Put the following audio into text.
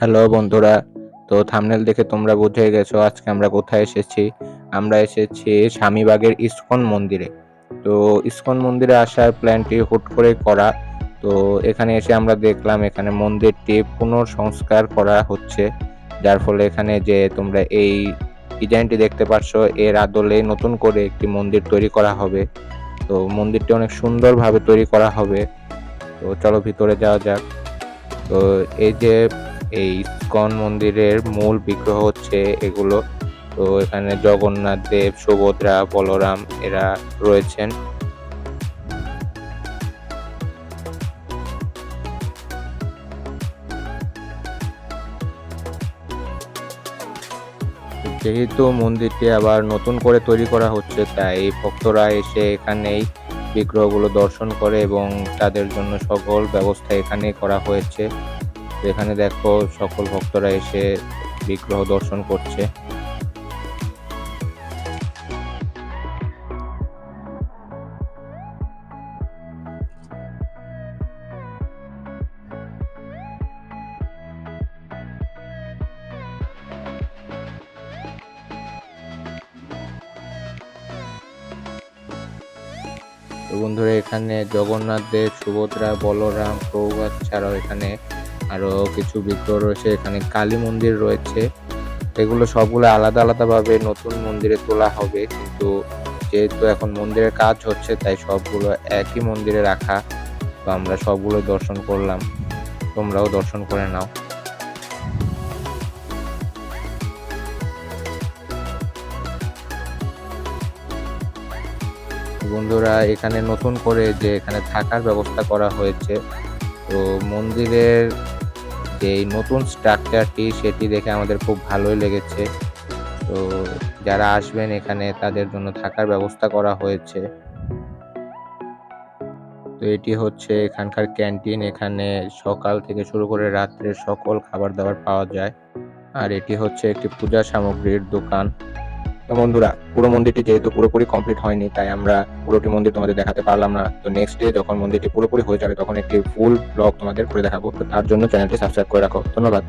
Hello বন্ধুরা, তো thumbnail দেখে তোমরা বুঝে গেছো আজকে আমরা কোথায় এসেছি? আমরা এসেছি স্বামীবাগের ইস্কন মন্দিরে। তো ইস্কন মন্দিরে আসার প্ল্যানটি হুট করে করা। তো এখানে এসে আমরা দেখলাম এখানে মন্দিরটি পুনঃসংস্কার করা হচ্ছে। যার ফলে এখানে যে তোমরা এই ডিজাইনটি দেখতে পাচ্ছ এর আদলে নতুন করে একটি মন্দির তৈরি করা হবে। তো মন্দিরটি অনেক সুন্দরভাবে তৈরি করা হবে। তো চলো ভিতরে যাওয়া যাক। তো এই যে এই ইস্কন মন্দিরের মূল বিগ্রহ হচ্ছে এগুলো। তো এখানে জগন্নাথ দেব, সুভদ্রা, বলরাম এরা রয়েছেন। যেহেতু মন্দিরটি আবার নতুন করে তৈরি করা হচ্ছে, তাই ভক্তরা এসে এখানেই বিগ্রহগুলো দর্শন করে এবং তাদের জন্য সকল ব্যবস্থা এখানেই করা হয়েছে। এখানে দেখো সকল ভক্তরা এসে বিগ্রহ দর্শন করছে। বন্ধুরা, এখানে জগন্নাথ দেব সুভদ্রা, বলরাম প্রভুপাত ছাড়াও এখানে আরও কিছু বিগ্রহ রয়েছে, এখানে কালী মন্দির রয়েছে। এগুলো সবগুলো আলাদা আলাদাভাবে নতুন মন্দিরে তোলা হবে, কিন্তু যেহেতু এখন মন্দিরের কাজ হচ্ছে, তাই সবগুলো একই মন্দিরে রাখা তো আমরা সবগুলো দর্শন করলাম। তোমরাও দর্শন করে নাও। বন্ধুরা, এখানে নতুন করে যে এখানে থাকার ব্যবস্থা করা হয়েছে, তো মন্দিরের এই নতুন স্ট্রাকচারটি সেটি দেখে আমাদের খুব ভালোই লেগেছে। তো যারা আসবেন এখানে তাদের জন্য থাকার ব্যবস্থা করা হয়েছে। তো এটি হচ্ছে এখানকার ক্যান্টিন। এখানে সকাল থেকে শুরু করে রাত্রে সকল খাবার দাবার পাওয়া যায়। আর এটি হচ্ছে একটি পূজা সামগ্রীর দোকান। তো বন্ধুরা, পুরো মন্দিরটি যেহেতু পুরোপুরি কমপ্লিট হয়নি, তাই আমরা পুরোটি মন্দির তোমাদের দেখাতে পারলাম না। তো নেক্সট ডে যখন মন্দিরটি পুরোপুরি হয়ে যাবে, তখন একটি ফুল ব্লগ তোমাদের করে দেখাবো। তো তার জন্য চ্যানেলটি সাবস্ক্রাইব করে রাখো। ধন্যবাদ।